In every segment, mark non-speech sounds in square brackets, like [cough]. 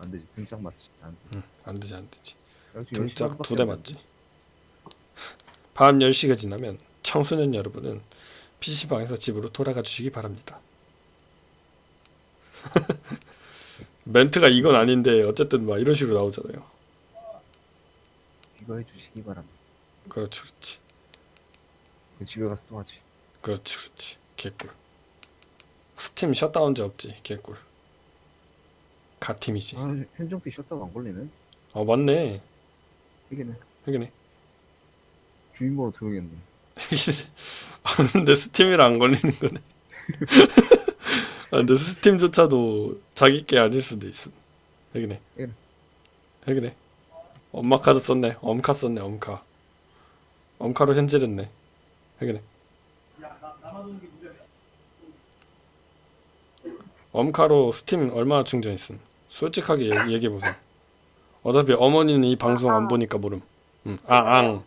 안 되지 등짝 맞지 안 돼. 응, 안 되지 안 되지. 역시 등짝 10시간밖에 두대안 맞지. 밤 10시가 지나면 청소년 여러분은 PC방에서 집으로 돌아가 주시기 바랍니다. [laughs] 멘트가 이건 아닌데 어쨌든 막 이런 식으로 나오잖아요. 돼. 이거 해주시기 바랍니다 그렇지 그렇지. 그 집에 가서 또 하지 그렇지 그렇지. 개꿀. 스팀 셧다운제 없지 개꿀. 가팀이지. 아 현정띠 쉬었다가 안 걸리네 어 맞네. 이게네 하긴해. 주인번호 조용했네 아 근데 스팀이랑 안 걸리는 거네. [laughs] 아, 근데 스팀조차도 자기 게 아닐 수도 있음. 여기네. 예. 여기네. 엄마 카드 썼네. 엄카 썼네. 엄카. 엄카로 현질했네. 여기네. 엄카로 스팀 얼마나 충전했음? 솔직하게 얘기, 얘기 해 보세요. 어차피 어머니는 이 방송 안 보니까 모름. 음. 아, 앙.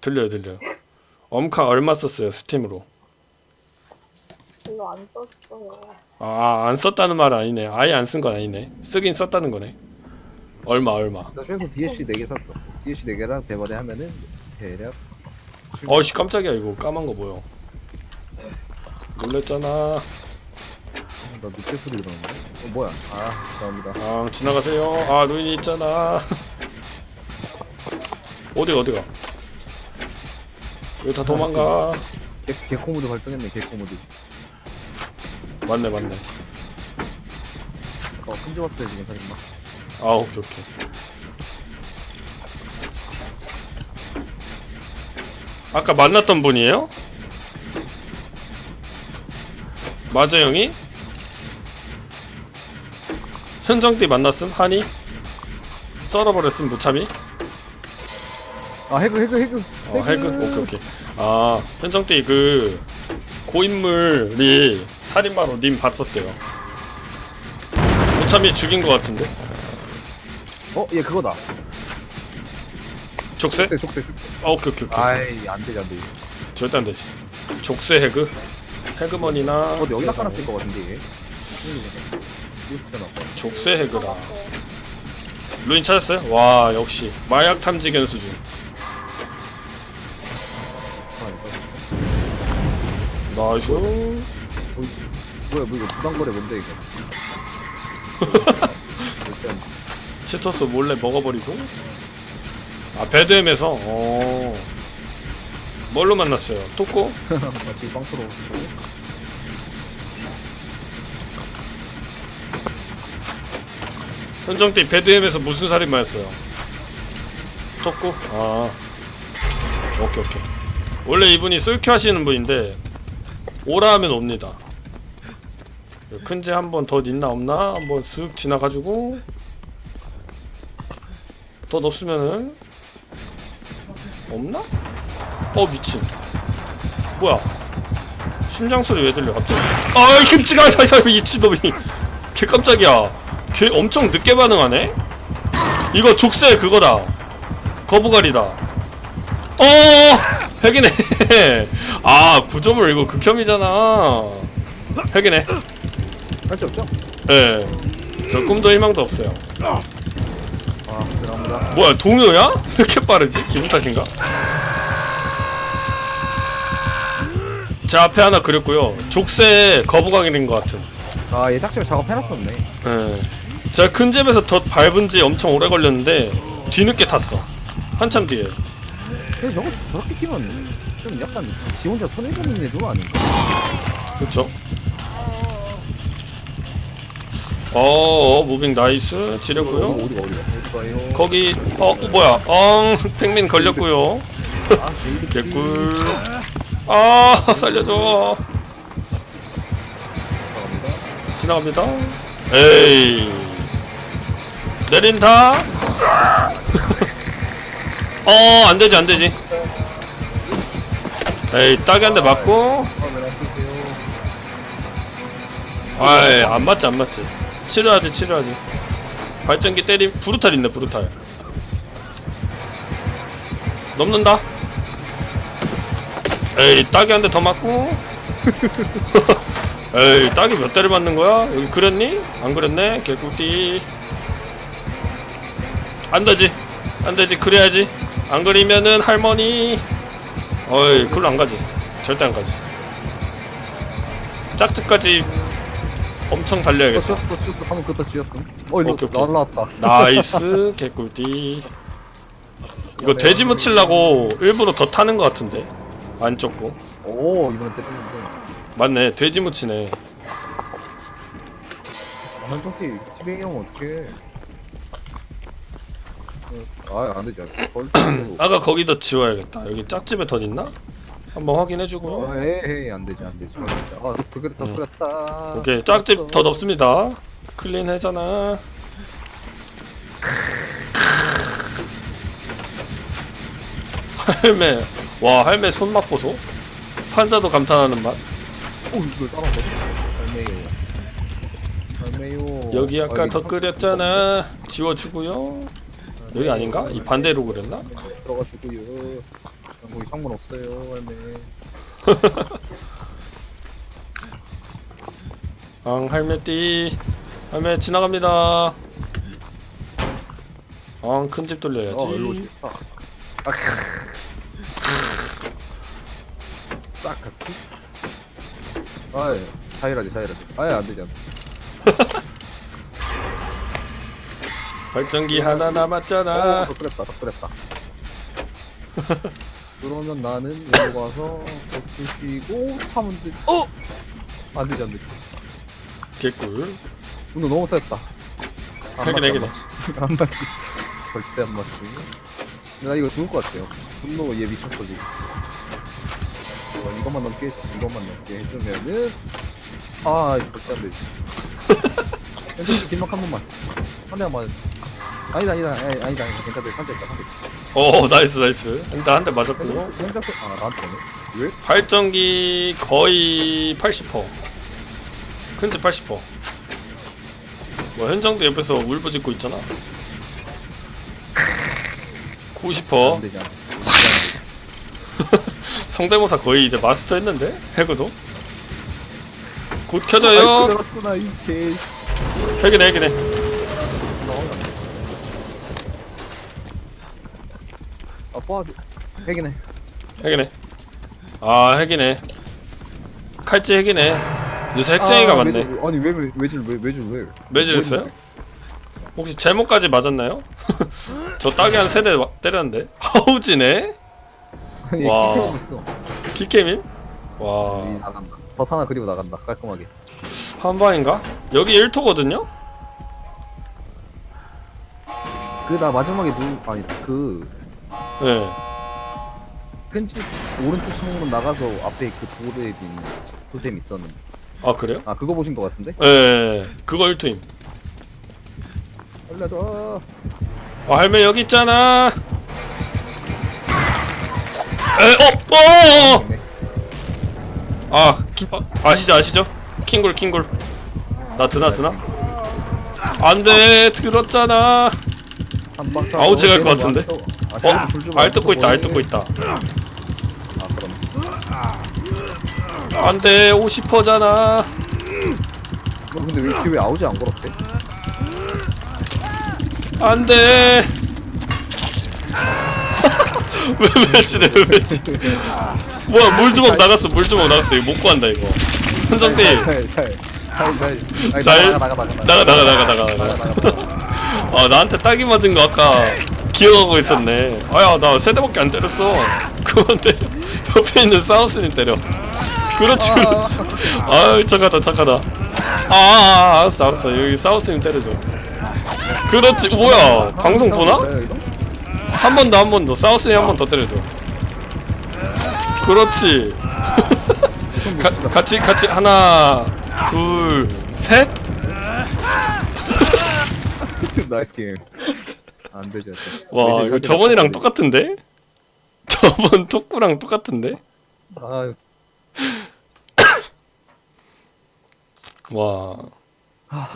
들려요, 들려요. 엄카 얼마 썼어요, 스팀으로? 별로 안 썼어요. 아, 안 썼다는 말 아니네. 아예 안 쓴 건 아니네. 쓰긴 썼다는 거네. 얼마, 얼마. 나 최소 DLC 4개 샀어 DLC 4개랑 대바대 하면은 대략 어이씨, 깜짝이야, 이거. 까만 거 뭐야. 놀랬잖아. 나 늑대 소리 들었는데 어 뭐야 아 죄송합니다 아, 지나가세요. 아, 루인이 있잖아. 어디가, 어디가? 여기 다 도망가. 개, 개코 모드 발동했네 개코 모드 맞네, 맞네. 어 끈집었어요 지금 살인마 아, 오케이, 오케이. 아까 만났던 분이에요? 맞아, 형이? 현정띠 만났음? 하니? 썰어버렸음 무참히? 아 해그 해그 해그. 어 해그? 오케이 오케이. 아 현정띠 그 고인물이 살인마로 님 봤었대요. 무참히 죽인 것 같은데? 어얘 그거다. 족쇄? 족쇄 족쇄 아 오케이 오케이 오케이. 아이 안되지 안되지. 절대 안되지. 족쇄 해그? 해그머니나 어 근데 여기다 깔았을 거 같은데 족쇄 해그라 루인 찾았어요? 와 역시. 마약 탐지견 수준. 아 이거 나이스. 어? 뭐야 뭐 이거 부당거래 뭔데 이거? [laughs] 일단. 치터스 몰래 먹어버리고. 아 배드엠에서? 어. 뭘로 만났어요? 토코? [laughs] 아, 마치 빵프로 현정띠 배드엠에서 무슨 살인마였어요? 토코? 아. 오케이 오케이. 원래 이분이 쏠큐 하시는 분인데 오라 하면 옵니다. 큰지 한번더 있나 없나 한번 슥 지나가지고 더 없으면은 없나? 어 미친. 뭐야? 심장 소리 왜 들려 갑자기? 아 김치가 야 미친놈이 개 깜짝이야. 걔 엄청 늦게 반응하네? 이거 족쇄 그거다. 거부갈이다. 어! 핵이네. [laughs] 아, 9점을 이거 극혐이잖아. 핵이네. 할수 없죠? 예. 저 꿈도 희망도 없어요. 아 들어갑니다 뭐야, 동요야? [laughs] 왜 이렇게 빠르지? 기분 탓인가? 제 앞에 하나 그렸고요. 족쇄 거부각인 것 같은. 아 얘 짝집에 작업해놨었네 예. 제가 큰 집에서 덧 밟은 지 엄청 오래 걸렸는데 뒤늦게 탔어. 한참 뒤에. 근데 저거 저렇게 끼면 좀 약간 지 혼자 손해보는 애도 아닌가? 그렇죠. 어, 어, 무빙 나이스 지렸고요. 어디가 어디가 어디가요? 거기 어 뭐야? 엉 팽민 걸렸고요. 아 개꿀. 아 [laughs] 살려줘. 지나갑니다. 에이 내린다. [laughs] 어 안되지 안되지. 에이 딱이 한 대 맞고. 아이 안 맞지 안 맞지. 치료하지 치료하지. 발전기 때리 브루탈 있네 브루탈. 넘는다. 에이 딱이 한 대 더 맞고. [laughs] 에이 딱이 몇 대를 맞는 거야? 여기 그랬니? 안 그랬네? 개꿀띠. 안 되지. 안 되지. 그래야지. 안 그리면은 할머니. 어이 그걸로 안 가지. 절대 안 가지. 짝트까지 엄청 또 달려야겠다. 또 씌웠어 방금 그것도 씌웠음 어 이거 오케이, 오케이. 날라왔다. 나이스. 개꿀띠. 이거 돼지 묻히려고 일부러 더 타는 것 같은데? 안 쫓고. 오 이번엔 때렸는데 맞네 돼지 묻히네. 한정티 티베이 형 어떡해? 아 안되지 걸 아까 거기다 지워야겠다. 여기 짝집에 덧 있나? 한번 확인해주고요 어, 에이 안되지 안되지. 아 그랬다 음. 그랬다. 오케이 짝집 덧 없습니다. 클린 해잖아. [laughs] 할매 와 할매 손맛 보소? 환자도 감탄하는 맛 오 이걸 따라서 할매요. 할매요. 여기 아까 아, 더 끓였잖아. 지워주고요. 여기 아닌가? 이 반대로 그랬나? 들어가시고요. 거기 창문 없어요 할매. [laughs] 앙 할매띠. 할매 지나갑니다. 앙 큰 집 돌려야지. 어 일로 오시겠다. 아, 싹 갖기 아이 사이라지 사이라지. 아예 안되지 안되지. [laughs] 발전기 하나 어, 남았잖아. 더 끓였다 더 끓였다. [laughs] 그러면 나는 여기 와서 덮으시고 하면 되지 어! 안되지 안되지. 개꿀. 오늘 너무 셌다. 안 해결해, 맞지, 해결해. 안 맞지. 안 맞지. [laughs] 절대 안 맞지. 근데 나 이거 죽을 것 같아요. 분노 얘 미쳤어 지금 어, 이것만 넘게 이것만 넘게 해주면은 아 절대 안 되지 [laughs] 왼쪽 길막 한 번만 한 대만 맞아 아니다 아니다 아니다 아니다 아니다 괜찮다 한대 있다 한대 오 나이스 나이스 한대 한대 맞았고요 왼쪽 왼쪽 아 나한테 오네 왜? 발전기 거의 80%. 큰집 80%. 뭐 현정도 옆에서 울부짖고 있잖아. 90%. 안 되지 안 되지 성대모사 거의 이제 마스터 했는데 해그도. 곧 켜져요. 그랬구나 이 개 해기네 해기네. 아 뽀아스 핵이네 해기네. 아 해기네. 칼찌 해기네. 요새 핵쟁이가 아, 많네. 외줄, 아니 왜 왜- 외줄 왜 외줄 왜 매질했어요? 혹시 제목까지 맞았나요? [laughs] 저 딱이 한 세대 때렸는데 [laughs] 하우지네? 아니 와. 키케 먹었어 키케민? 이 와 나간다 덧 하나 그리고 나간다 깔끔하게 한 방인가? 여기 1토거든요? 그 나 마지막에 누 아니 그 네 편집 오른쪽 창문으로 나가서 앞에 그 도랩 있는 도템 있었는데 아 그래요? 아 그거 보신 거 같은데? 예 그거 1토임 알려줘 아 할매 여기 있잖아 에 어! 어! 네. 아 키, 어, 아시죠 아시죠? 킹굴 킹굴 나 드나 드나? 안 돼 들었잖아 한방 차 아우지 갈것 같은데? 아, 어? 알 뜯고 있다 알 뜯고 있다 아 그럼 안 돼 50%잖아 어, 근데 왜 이렇게 왜 아우지 안 걸었대? 안 돼 왜 매치네 왜 매치 뭐야 물주먹 나갔어 물주먹 나갔어. 이거 못 구한다 이거. 현정띠 잘잘잘잘 잘 나가 나가 나가 나가. 나가 나가 나가 나가. 나가 나가 아 나한테 딱이 맞은 거 아까 기억하고 있었네. 아야 나 세 대밖에 안 때렸어. 그만 때려. 옆에 있는 사우스님 때려. 그렇지 그렇지. 아유 착하다 착하다. 아, 아, 아 알았어 알았어. 여기 사우스님 때려줘. 그렇지 뭐야? 방송 보나? 한 번 더 한 번 더 사우스님 한번 더 때려줘 그렇지 [laughs] 가, 같이 같이 하나 둘셋 [laughs] 나이스 게임 안 되지 안 돼. 와 이거 저번이랑. 똑같은데? [laughs] 저번 톡구랑 똑같은데? 아 [coughs] 와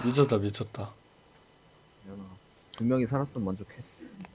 미쳤다 미쳤다 두 명이 살았으면 만족해